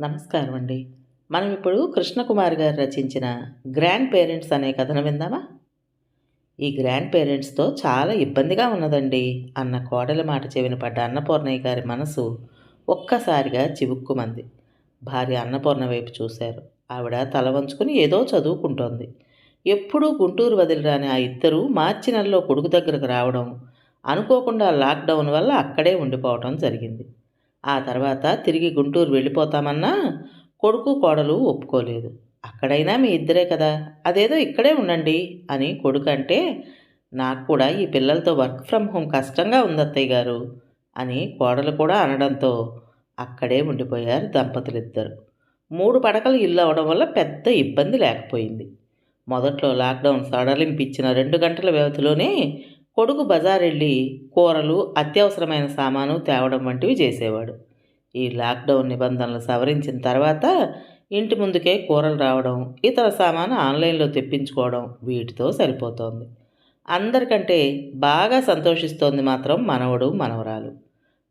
నమస్కారం అండి మనం ఇప్పుడు కృష్ణకుమార్ గారు రచించిన గ్రాండ్ పేరెంట్స్ అనే కథను విందామా? ఈ గ్రాండ్ పేరెంట్స్తో చాలా ఇబ్బందిగా ఉన్నదండి. అన్న కోడల మాట చెవిన పడ్డ అన్నపూర్ణయ్య గారి మనసు ఒక్కసారిగా చివుక్కుమంది. భార్య అన్నపూర్ణ వైపు చూశారు. ఆవిడ తల వంచుకుని ఏదో చదువుకుంటోంది. ఎప్పుడూ గుంటూరు వదిలిరాని ఆ ఇద్దరు మార్చి నెలలో కొడుకు దగ్గరకు రావడం అనుకోకుండా లాక్డౌన్ వల్ల అక్కడే ఉండిపోవడం జరిగింది. ఆ తర్వాత తిరిగి గుంటూరు వెళ్ళిపోతామన్నా కొడుకు కోడలు ఒప్పుకోలేదు. అక్కడైనా మీ ఇద్దరే కదా అదేదో ఇక్కడే ఉండండి అని కొడుకు అంటే నాకు కూడా ఈ పిల్లలతో వర్క్ ఫ్రమ్ హోమ్ కష్టంగా ఉంది అత్తయ్య గారు అని కోడలు కూడా అనడంతో అక్కడే ఉండిపోయారు దంపతులిద్దరు. మూడు పడకలు ఇల్లు అవడం వల్ల పెద్ద ఇబ్బంది లేకపోయింది. మొదట్లో లాక్డౌన్ సడలింపిచ్చిన రెండు గంటల వ్యవధిలోనే కొడుకు బజార్ వెళ్ళి కూరలు అత్యవసరమైన సామాను తేవడం వంటివి చేసేవాడు. ఈ లాక్డౌన్ నిబంధనలు సవరించిన తర్వాత ఇంటి ముందుకే కూరలు రావడం ఇతర సామాను ఆన్లైన్లో తెప్పించుకోవడం వీటితో సరిపోతోంది. అందరికంటే బాగా సంతోషిస్తోంది మాత్రం మనవడు మనవరాలు.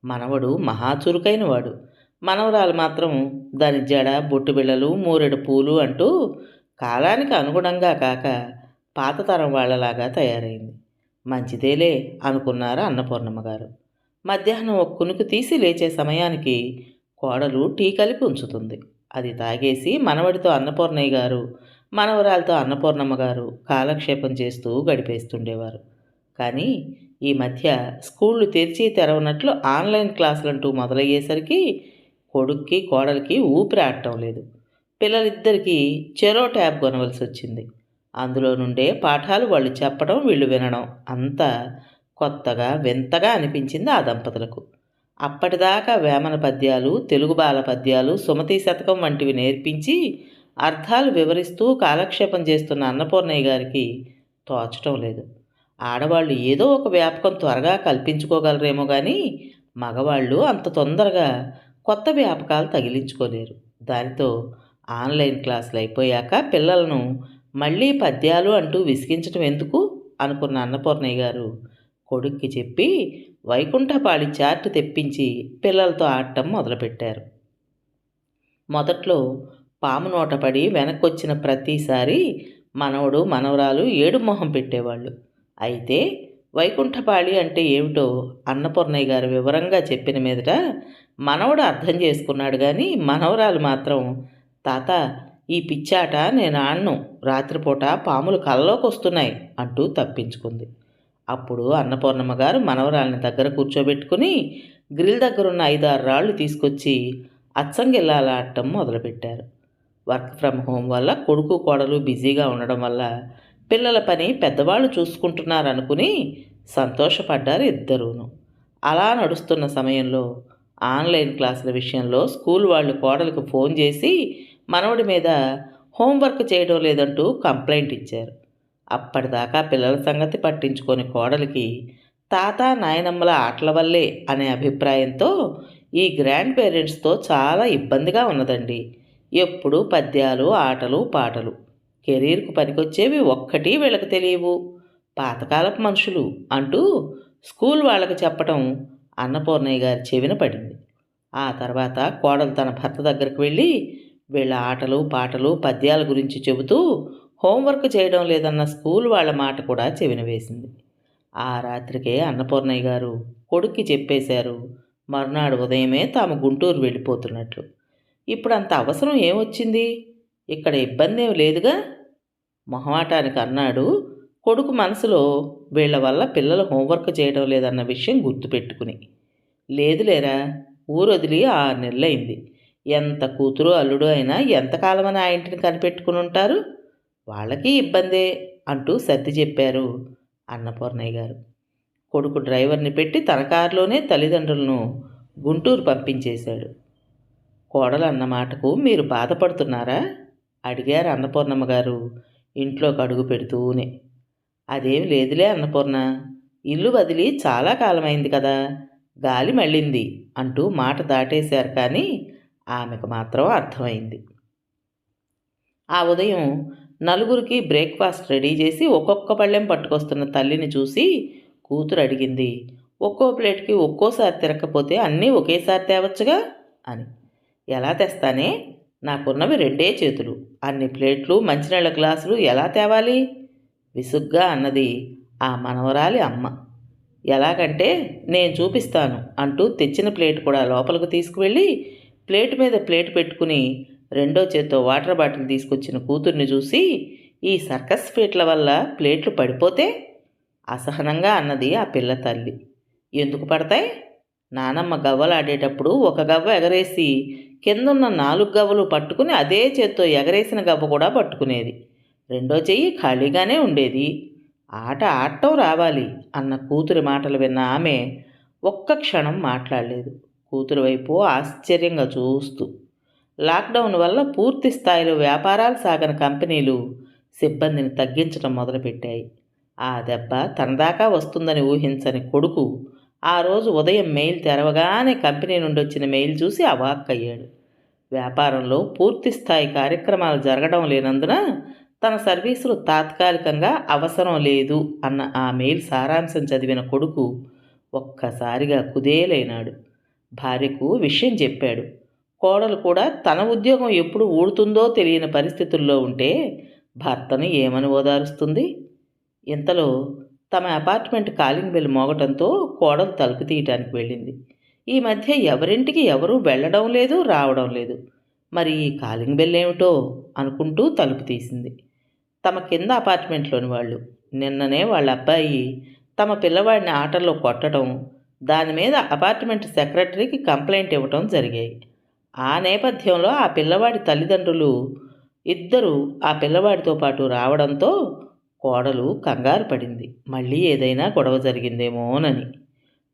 మనవడు మహా చురుకైన వాడు మనవరాలు మాత్రం దాని జడ బొట్టుబిళ్ళలు మూరెడు పూలు అంటూ కాలానికి అనుగుణంగా కాక పాత తరం వాళ్ళలాగా తయారైంది. మంచిదేలే అనుకున్నారు అన్నపూర్ణమ్మ గారు. మధ్యాహ్నం ఒక కునుకు తీసి లేచే సమయానికి కోడలు టీ కలిపి ఉంచుతుంది. అది తాగేసి మనవడితో అన్నపూర్ణయ్య గారు మనవరాలతో అన్నపూర్ణమ్మ గారు కాలక్షేపం చేస్తూ గడిపేస్తుండేవారు. కానీ ఈ మధ్య స్కూళ్ళు తెరిచి తెరవనట్లు ఆన్లైన్ క్లాసులంటూ మొదలయ్యేసరికి కొడుక్కి కోడలికి ఊపిరి ఆడటం లేదు. పిల్లలిద్దరికీ చెరో ట్యాబ్ కొనవలసి వచ్చింది అందులో నుండే పాఠాలు వాళ్ళు చెప్పడం వీళ్ళు వినడం. అంతా కొత్తగా వింతగా అనిపించింది ఆ దంపతులకు. అప్పటిదాకా వేమన పద్యాలు తెలుగు బాల పద్యాలు సుమతి శతకం వంటివి నేర్పించి అర్థాలు వివరిస్తూ కాలక్షేపం చేస్తున్న అన్నపూర్ణయ్య గారికి తోచటం లేదు. ఆడవాళ్ళు ఏదో ఒక వ్యాపకం త్వరగా కల్పించుకోగలరేమో కానీ మగవాళ్ళు అంత తొందరగా కొత్త వ్యాపకాలు తగిలించుకోలేరు. దానితో ఆన్లైన్ క్లాసులు అయిపోయాక పిల్లలను మళ్ళీ పద్యాలు అంటూ విసిగించటం ఎందుకు? అనుకున్న అన్నపూర్ణయ్య గారు. కొడుక్కి చెప్పి వైకుంఠపాళి చార్ట్ తెప్పించి పిల్లలతో ఆడటం మొదలుపెట్టారు. మొదట్లో పాము నోటపడి వెనకొచ్చిన వెనక్కొచ్చిన ప్రతిసారి మనవడు మనవరాలు ఏడు మొహం పెట్టేవాళ్ళు. అయితే వైకుంఠపాళి అంటే ఏమిటో అన్నపూర్ణయ్య గారు వివరంగా చెప్పిన మీదట మనవడు అర్థం చేసుకున్నాడు కానీ మనవరాలు మాత్రం తాత ఈ పిచ్చాట నేను ఆడను రాత్రిపూట పాములు కళ్ళలోకి వస్తున్నాయి అంటూ తప్పించుకుంది. అప్పుడు అన్నపూర్ణమ్మ గారు మనవరాలని దగ్గర కూర్చోబెట్టుకుని గ్రిల్ దగ్గరున్న ఐదారు రాళ్ళు తీసుకొచ్చి అచ్చంగిల్లాల ఆడటం మొదలుపెట్టారు. వర్క్ ఫ్రమ్ హోమ్ వల్ల కొడుకు కోడలు బిజీగా ఉండడం వల్ల పిల్లల పని పెద్దవాళ్ళు చూసుకుంటున్నారనుకుని సంతోషపడ్డారు ఇద్దరూను. అలా నడుస్తున్న సమయంలో ఆన్లైన్ క్లాసుల విషయంలో స్కూల్ వాళ్ళు కోడలకు ఫోన్ చేసి మనవడి మీద హోంవర్క్ చేయడం లేదంటూ కంప్లైంట్ ఇచ్చారు. అప్పటిదాకా పిల్లల సంగతి పట్టించుకొని కోడలికి తాత నాయనమ్మల ఆటల వల్లే అనే అభిప్రాయంతో ఈ గ్రాండ్ పేరెంట్స్తో చాలా ఇబ్బందిగా ఉన్నదండి. ఎప్పుడు పద్యాలు ఆటలు పాటలు. కెరీర్కు పనికొచ్చేవి ఒక్కటి వీళ్ళకి తెలియవు. పాతకాలపు మనుషులు అంటూ స్కూల్ వాళ్ళకి చెప్పటం అన్నపూర్ణయ్య గారి చెవిన పడింది. ఆ తర్వాత కోడలు తన భర్త దగ్గరికి వెళ్ళి వీళ్ళ ఆటలు పాటలు పద్యాల గురించి చెబుతూ హోంవర్క్ చేయడం లేదన్న స్కూల్ వాళ్ళ మాట కూడా చెవిన వేసింది. ఆ రాత్రికే అన్నపూర్ణయ్య గారు కొడుక్కి చెప్పేశారు మరునాడు ఉదయమే తాము గుంటూరు వెళ్ళిపోతున్నట్లు. ఇప్పుడు అంత అవసరం ఏమొచ్చింది? ఇక్కడ ఇబ్బంది ఏమి లేదుగా మొహమాటానికి అన్నాడు కొడుకు మనసులో వీళ్ళ వల్ల పిల్లలు హోంవర్క్ చేయడం లేదన్న విషయం గుర్తుపెట్టుకుని. లేదులేరా ఊరు వదిలి ఆరు నెలలైంది. ఎంత కూతురు అల్లుడు అయినా ఎంతకాలమని ఆ ఇంటిని కనిపెట్టుకుని ఉంటారు? వాళ్ళకి ఇబ్బందే అంటూ సర్ది చెప్పారు అన్నపూర్ణయ్య గారు. కొడుకు డ్రైవర్ని పెట్టి తన కారులోనే తల్లిదండ్రులను గుంటూరు పంపించేశాడు. కోడలు అన్న మాటకు మీరు బాధపడుతున్నారా? అడిగారు అన్నపూర్ణమ్మ గారు ఇంట్లోకి అడుగు పెడుతూనే. అదేం లేదులే అన్నపూర్ణ ఇల్లు వదిలి చాలా కాలమైంది కదా గాలి మళ్ళింది అంటూ మాట దాటేశారు కానీ ఆమెకు మాత్రం అర్థమైంది. ఆ ఉదయం నలుగురికి బ్రేక్ఫాస్ట్ రెడీ చేసి ఒక్కొక్క పళ్ళెం పట్టుకొస్తున్న తల్లిని చూసి కూతురు అడిగింది ఒక్కో ప్లేట్కి ఒక్కోసారి తిరగకపోతే అన్నీ ఒకేసారి తేవచ్చుగా? అని. ఎలా తెస్తానే? నాకున్నవి రెండే చేతులు. అన్ని ప్లేట్లు మంచినీళ్ళ గ్లాసులు ఎలా తేవాలి? విసుగ్గా అన్నది ఆ మనవరాలి అమ్మ. ఎలాగంటే నేను చూపిస్తాను అంటూ తెచ్చిన ప్లేట్ కూడా లోపలికి తీసుకువెళ్ళి ప్లేట్ మీద ప్లేట్ పెట్టుకుని రెండో చేత్తో వాటర్ బాటిల్ తీసుకొచ్చిన కూతుర్ని చూసి ఈ సర్కస్ ఫీట్ల వల్ల ప్లేట్లు పడిపోతే అసహనంగా అన్నది ఆ పిల్ల తల్లి. ఎందుకు పడతాయి? నానమ్మ గవ్వలాడేటప్పుడు ఒక గవ్వ ఎగరేసి కిందున్న నాలుగు గవ్వలు పట్టుకుని అదే చేత్తో ఎగరేసిన గవ్వ కూడా పట్టుకునేది. రెండో చెయ్యి ఖాళీగానే ఉండేది. ఆట ఆడటం రావాలి అన్న కూతురి మాటలు విన్న ఆమె ఒక్క క్షణం మాట్లాడలేదు. కూతురు వైపు ఆశ్చర్యంగా చూస్తూ లాక్డౌన్ వల్ల పూర్తి స్థాయిలో వ్యాపారాలు సాగని కంపెనీలు సిబ్బందిని తగ్గించడం మొదలుపెట్టాయి. ఆ దెబ్బ తనదాకా వస్తుందని ఊహించని కొడుకు ఆ రోజు ఉదయం మెయిల్ తెరవగానే కంపెనీ నుండి వచ్చిన మెయిల్ చూసి అవాక్కయ్యాడు. వ్యాపారంలో పూర్తి స్థాయి కార్యక్రమాలు జరగడం లేనందున తన సర్వీసులు తాత్కాలికంగా అవసరం లేదు అన్న ఆ మెయిల్ సారాంశం చదివిన కొడుకు ఒక్కసారిగా కుదేలైనాడు. భార్యకు విషయం చెప్పాడు. కోడలు కూడా తన ఉద్యోగం ఎప్పుడు ఊడుతుందో తెలియని పరిస్థితుల్లో ఉంటే భర్తను ఏమని ఓదారుస్తుంది? ఇంతలో తమ అపార్ట్మెంట్ కాలింగ్ బెల్ మోగటంతో కోడలు తలుపు తీయటానికి వెళ్ళింది. ఈ మధ్య ఎవరింటికి ఎవరూ వెళ్ళడం లేదు రావడం లేదు. మరి ఈ కాలింగ్ బెల్ ఏమిటో అనుకుంటూ తలుపు తీసింది. తమ కింద అపార్ట్మెంట్లోని వాళ్ళు. నిన్ననే వాళ్ళ అబ్బాయి తమ పిల్లవాడిని ఆటల్లో కొట్టడం దాని మీద అపార్ట్మెంట్ సెక్రటరీకి కంప్లైంట్ ఇవ్వటం జరిగాయి. ఆ నేపథ్యంలో ఆ పిల్లవాడి తల్లిదండ్రులు ఇద్దరు ఆ పిల్లవాడితో పాటు రావడంతో కోడలు కంగారు పడింది. మళ్ళీ ఏదైనా గొడవ జరిగిందేమోనని.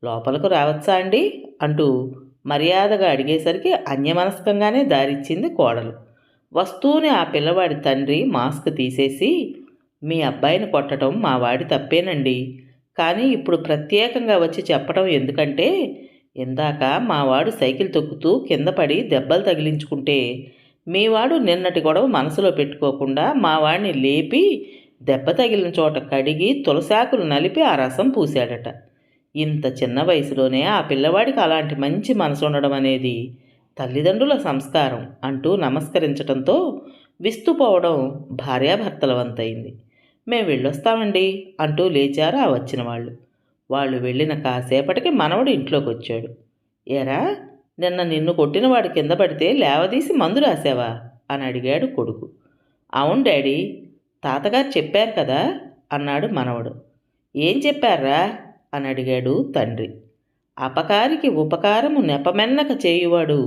లోపలకు రావచ్చా అండి? అంటూ మర్యాదగా అడిగేసరికి అన్యమనస్కంగానే దారిచ్చింది కోడలు. వస్తూనే ఆ పిల్లవాడి తండ్రి మాస్క్ తీసేసి మీ అబ్బాయిని కొట్టడం మా వాడి తప్పేనండి. కానీ ఇప్పుడు ప్రత్యేకంగా వచ్చి చెప్పడం ఎందుకంటే ఇందాక మావాడు సైకిల్ తొక్కుతూ కింద పడి దెబ్బలు తగిలించుకుంటే మీవాడు నిన్నటి గొడవ మనసులో పెట్టుకోకుండా మావాడిని లేపి దెబ్బ తగిలిన చోట కడిగి తులసాకులు నలిపి ఆ రసం పూశాడట. ఇంత చిన్న వయసులోనే ఆ పిల్లవాడికి అలాంటి మంచి మనసు ఉండడం అనేది తల్లిదండ్రుల సంస్కారం అంటూ నమస్కరించడంతో విస్తుపోవడం భార్యాభర్తల వంతైంది మేము వెళ్ళొస్తామండి అంటూ లేచారు ఆ వచ్చిన వాళ్ళు. వాళ్ళు వెళ్ళిన కాసేపటికి మనవడు ఇంట్లోకి వచ్చాడు ఏరా నిన్న నిన్ను కొట్టినవాడు కింద పడితే లేవదీసి మందు రాసావా? అని అడిగాడు కొడుకు. అవును డాడీ తాతగారు చెప్పారు కదా అన్నాడు మనవడు. ఏం చెప్పారా? అని అడిగాడు తండ్రి. అపకారికి ఉపకారము నెపమెన్నక చేయువాడు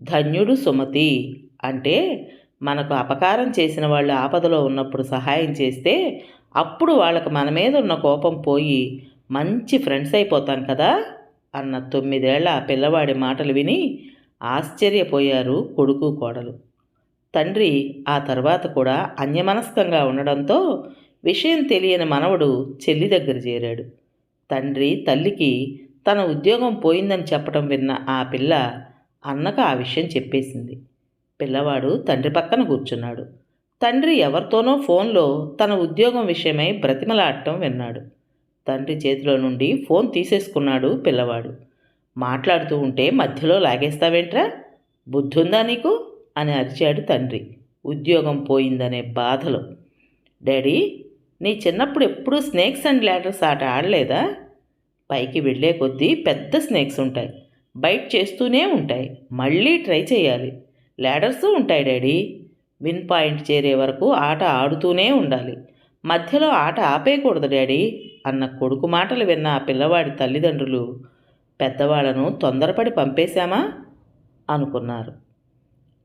ధన్యుడు సుమతి అంటే మనకు అపకారం చేసిన వాళ్ళు ఆపదలో ఉన్నప్పుడు సహాయం చేస్తే అప్పుడు వాళ్ళకు మన మీద ఉన్న కోపం పోయి మంచి ఫ్రెండ్స్ అయిపోతాం కదా అన్న తొమ్మిదేళ్ళ ఆ పిల్లవాడి మాటలు విని ఆశ్చర్యపోయారు కొడుకు కోడలు. తండ్రి ఆ తర్వాత కూడా అన్యమనస్కంగా ఉండడంతో విషయం తెలియని మనవడు చెల్లి దగ్గర చేరాడు. తండ్రి తల్లికి తన ఉద్యోగం పోయిందని చెప్పడం విన్న ఆ పిల్ల అన్నకు ఆ విషయం చెప్పేసింది. పిల్లవాడు తండ్రి పక్కన కూర్చున్నాడు. తండ్రి ఎవరితోనో ఫోన్లో తన ఉద్యోగం విషయమై బ్రతిమలాడటం విన్నాడు. తండ్రి చేతిలో నుండి ఫోన్ తీసేసుకున్నాడు పిల్లవాడు. మాట్లాడుతూ ఉంటే మధ్యలో లాగేస్తావేంట్రా? బుద్ధుందా నీకు? అని అరిచాడు తండ్రి. ఉద్యోగం పోయిందనే బాధలో. డాడీ నీ చిన్నప్పుడు ఎప్పుడూ స్నేక్స్ అండ్ ల్యాడర్స్ ఆట ఆడలేదా? పైకి వెళ్ళే కొద్దీ పెద్ద స్నేక్స్ ఉంటాయి. బైట్ చేస్తూనే ఉంటాయి. మళ్ళీ ట్రై చేయాలి. ల్యాడర్స్ ఉంటాయి డాడీ. విన్ పాయింట్ చేరే వరకు ఆట ఆడుతూనే ఉండాలి. మధ్యలో ఆట ఆపేయకూడదు డాడీ అన్న కొడుకు మాటలు విన్న ఆ పిల్లవాడి తల్లిదండ్రులు. పెద్దవాళ్ళను తొందరపడి పంపేశామా? అనుకున్నారు.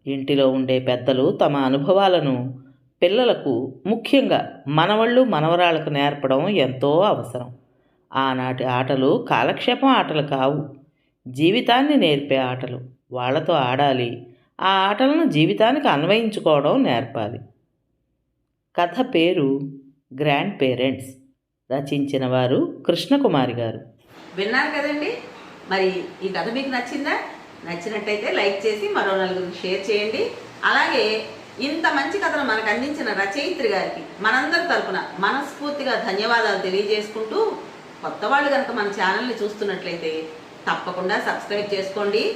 ఇంటిలో ఉండే పెద్దలు తమ అనుభవాలను పిల్లలకు ముఖ్యంగా మనవళ్ళు మనవరాలకు నేర్పడం ఎంతో అవసరం. ఆనాటి ఆటలు కాలక్షేపం ఆటలు కావు. జీవితాన్ని నేర్పే ఆటలు. వాళ్ళతో ఆడాలి. ఆ ఆటలను జీవితానికి అన్వయించుకోవడం నేర్పాలి. కథ పేరు గ్రాండ్ పేరెంట్స్. రచించిన వారు కృష్ణకుమారి గారు. విన్నారు కదండి? మరి ఈ కథ మీకు నచ్చిందా? నచ్చినట్టయితే లైక్ చేసి మరో నలుగురికి షేర్ చేయండి. అలాగే ఇంత మంచి కథను మనకు అందించిన రచయిత్రి గారికి మనందరి తరపున మనస్ఫూర్తిగా ధన్యవాదాలు తెలియజేసుకుంటూ కొత్త వాళ్ళు కనుక మన ఛానల్ని చూస్తున్నట్లయితే తప్పకుండా సబ్స్క్రైబ్ చేసుకోండి.